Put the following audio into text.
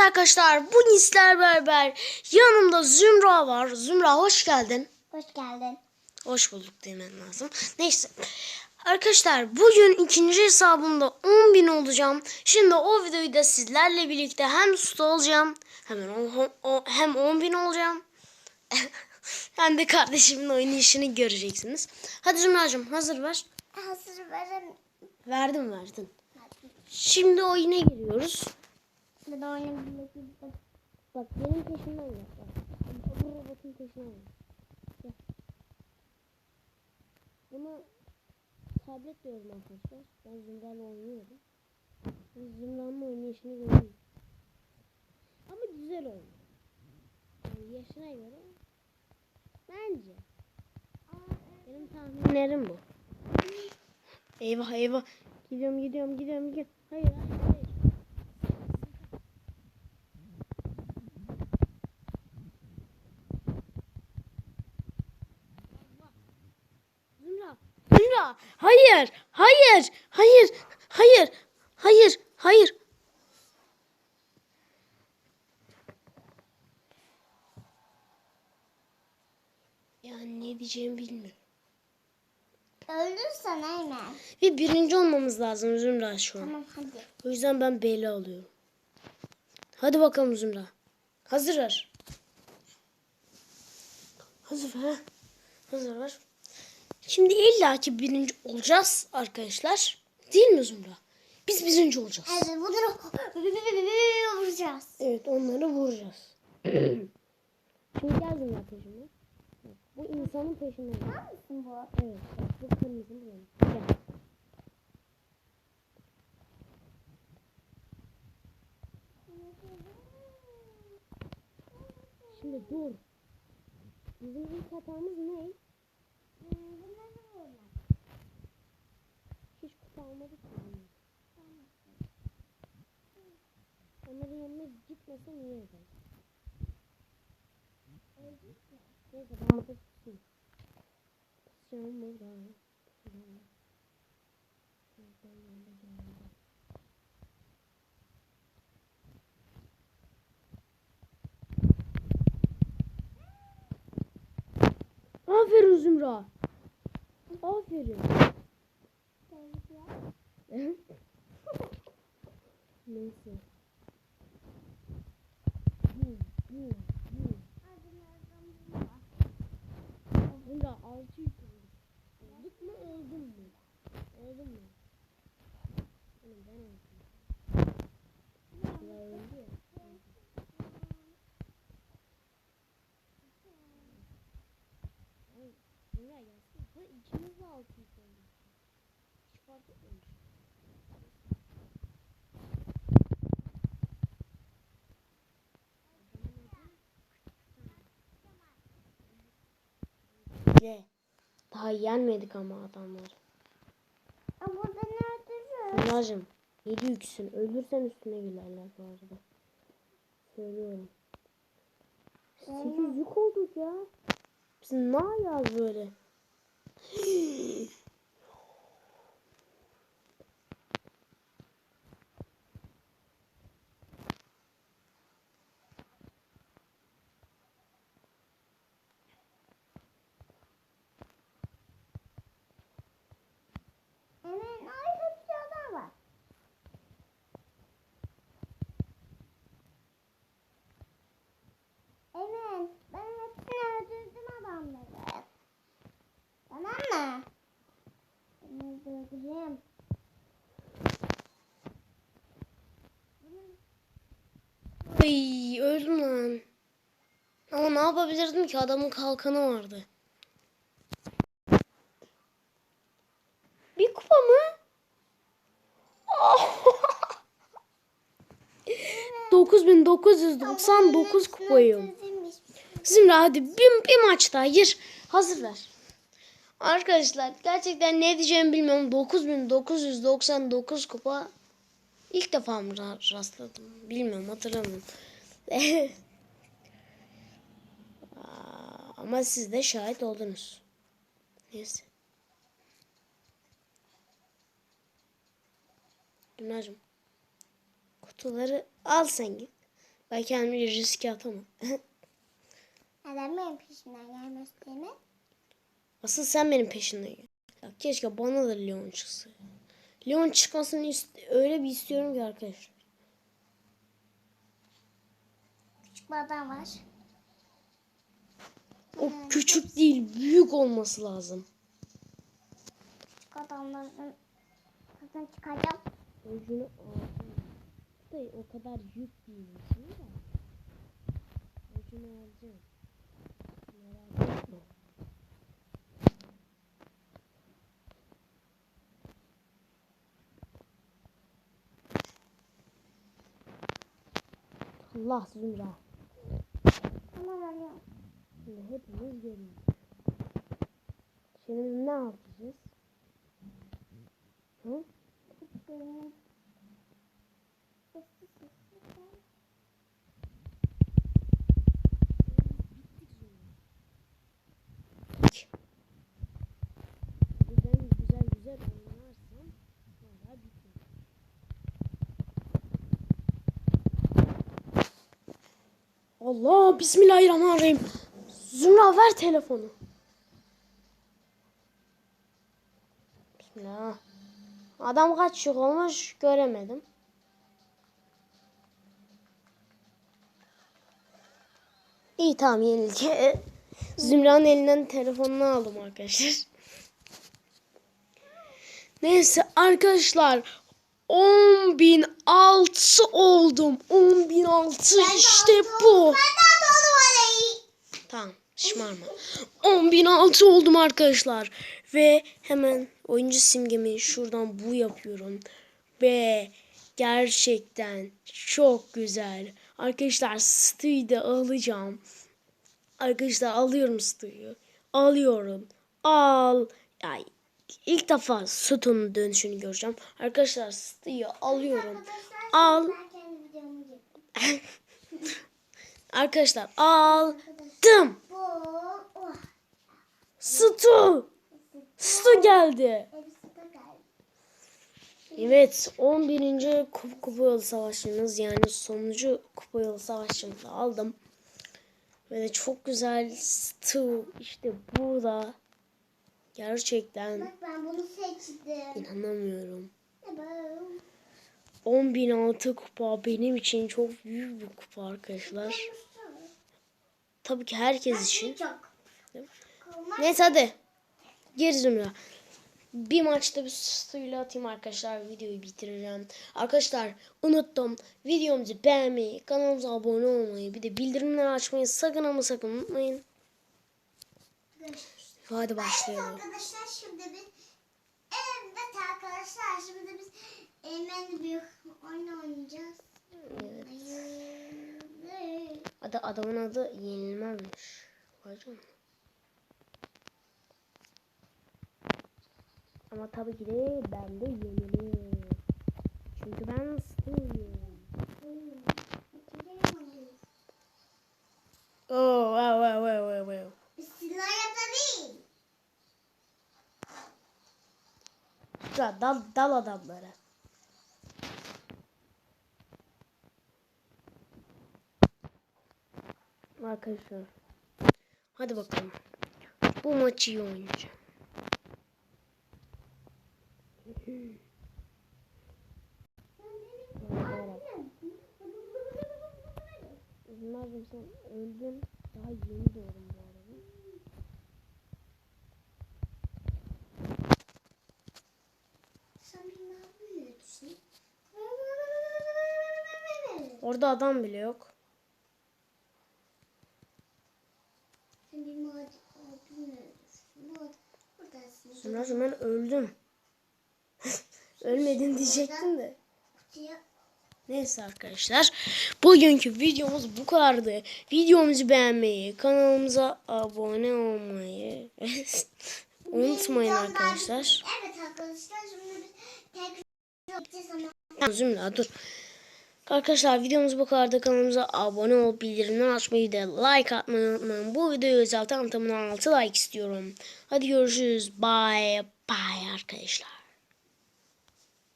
arkadaşlar bu Nisler Berber. Yanımda Zümra var. Zümra hoş geldin. Hoş geldin. Hoş bulduk demen lazım. Neyse. Arkadaşlar bugün ikinci hesabımda 10.000 olacağım. Şimdi o videoyu da sizlerle birlikte hem usta olacağım. Hemen o, o- hem 10.000 olacağım. hem de kardeşimin oynayışını göreceksiniz. Hadi Zümracığım hazır ver. Hazır verin. Verdim verdin. Şimdi oyuna giriyoruz. Bir de oynayabiliriz. Bak benim peşimden gel. Bak. Bu robotun peşinden gel. Buna tablet diyorum arkadaşlar. Ben Zümra'yla oynuyorum. Zümra'nın oynayışını görüyorum. Ama güzel oyun. Yani yaşına göre bence. Benim tahminlerim bu. Eyvah eyvah. Gidiyorum gidiyorum gidiyorum gidiyorum. Hayır hayır hayır. Zümra, Zümra, hayır, hayır, hayır, hayır, hayır, hayır. Yani ne diyeceğimi bilmiyorum. Öldürsen Eymen. Ve birinci olmamız lazım Zümra şu an. Tamam hadi. O yüzden ben belli alıyorum. Hadi bakalım Zümra. Hazır ver. Hazır ver. Hazır ver. Şimdi illaki birinci olacağız arkadaşlar. Değil mi Zümra? Biz birinci olacağız. Evet bunları vuracağız. Evet onları vuracağız. Şimdi gel Zümra peşime. Bu insanın peşine gel. Neredesin bu? Evet bu kırmızı benim. Gel. Şimdi dur. Bizim ilk hatamız ne? Bunları Almadık ki. Onların yanına gitmesem iyi eder. Neyse ben burada tutayım. Tutacağım burada. Aferin Zümra. Aferin. Neyse. Bu, bu, bu. Zümra altı olduk. Olduk mu oldun mu? Oldun mu? Oğlum ben oldum. Zümra öldü ya. Zümra gelsin. Ha ikimiz de altı olduk. Hiç fark etmemiş. Daha yenmedik ama adamları. Ama burada ne öldürür? Fırlacım. Yedi yüksün. Ölürsen üstüne gülerler bu arada. Söylüyorum. Sekiz yük olduk ya. Biz ne yapacağız böyle? Eymen ay hepsi adam var. Eymen ben hepsini öldürdüm adamları. Tamam mı? Ben öldüreceğim. Ay öldüm lan. Ama ne yapabilirdim ki adamın kalkanı vardı. Bir kupa mı? Oh! 9999 kupayım. Zümra hadi bir, bir maç daha gir. Hazır ver. Arkadaşlar gerçekten ne diyeceğimi bilmiyorum. 9999 kupa ilk defa mı ra- rastladım? Bilmiyorum hatırlamıyorum. Ama siz de şahit oldunuz. Neyse. Dünacığım. Kutuları al sen git. Ben kendimi riske atamam. Neden benim peşimden değil mi? Asıl sen benim peşinden gel. Ya keşke bana da Leon çıksa. Leon çıkmasını öyle bir istiyorum ki arkadaşlar. Küçük bir adam var. O küçük değil büyük olması lazım. Küçük adamların kızını çıkaracağım. Ucunu aldım. Da o kadar yük değil şimdi de. Ucunu alacağım. Merak etme. Allah Zümra. Hemen alıyorum. Şimdi hepimiz geliyoruz. Şimdi ne yapacağız? Hı? Allah bismillahirrahmanirrahim. Zümra ver telefonu. Bismillah. Adam kaç yıl olmuş göremedim. İyi tamam yenildi. Zümra'nın elinden telefonunu aldım arkadaşlar. Neyse arkadaşlar 10.006 oldum. 10.006 işte bu. Tamam şımarma. 10.006 oldum arkadaşlar. Ve hemen oyuncu simgemi şuradan bu yapıyorum. Ve gerçekten çok güzel. Arkadaşlar Stu'yu da alacağım. Arkadaşlar alıyorum Stu'yu. Alıyorum. Al. Ay, ilk defa Stu'nun dönüşünü göreceğim. Arkadaşlar Stu'yu alıyorum. Al. Arkadaşlar aldım. Oh. Stu. Stu geldi. Evet 11. Kup Kupa Yolu Savaşçımız yani sonuncu Kupa Yolu Savaşçımızı aldım. Ve de çok güzel Stu işte burada. Gerçekten Bak ben bunu seçtim. inanamıyorum. Ne bu? 10.006 kupa benim için çok büyük bir kupa arkadaşlar. Tabii ki herkes için. Neyse hadi. Geri Zümra. Bir maçta bir suyla atayım arkadaşlar. Videoyu bitireceğim. Arkadaşlar unuttum. Videomuzu beğenmeyi, kanalımıza abone olmayı, bir de bildirimleri açmayı sakın ama sakın unutmayın. Görüşürüz. Hadi başlayalım. Arkadaşlar şimdi biz evet arkadaşlar şimdi biz en büyük oyun oynayacağız. Evet. Evet. Adı, adamın adı yenilmezmiş. Vay canına. Ama tabii ki de ben de yenilim. Çünkü ben Stu'yum. Oh, wow, wow, wow, wow, wow. Bismillahirrahmanirrahim. Dal, dal adamlara. Arkadaşlar. Hadi bakalım. Bu maçı iyi oynayacağım. Üzülmezdim sen öldün. Daha yeni doğdum bu arada. Orada adam bile yok. Sen benim adım öldürsün. Bu adam buradasın. Zümracığım ben öldüm. Ölmedin diyecektim de. Neyse arkadaşlar. Bugünkü videomuz bu kadardı. Videomuzu beğenmeyi, kanalımıza abone olmayı unutmayın arkadaşlar. Evet arkadaşlar şimdi biz Ya Zümra dur. Arkadaşlar videomuz bu kadardı. Kanalımıza abone olup bildirimleri açmayı da like atmayı unutmayın. Bu videoyu özel tanıtımına 6 like istiyorum. Hadi görüşürüz. Bye bye arkadaşlar.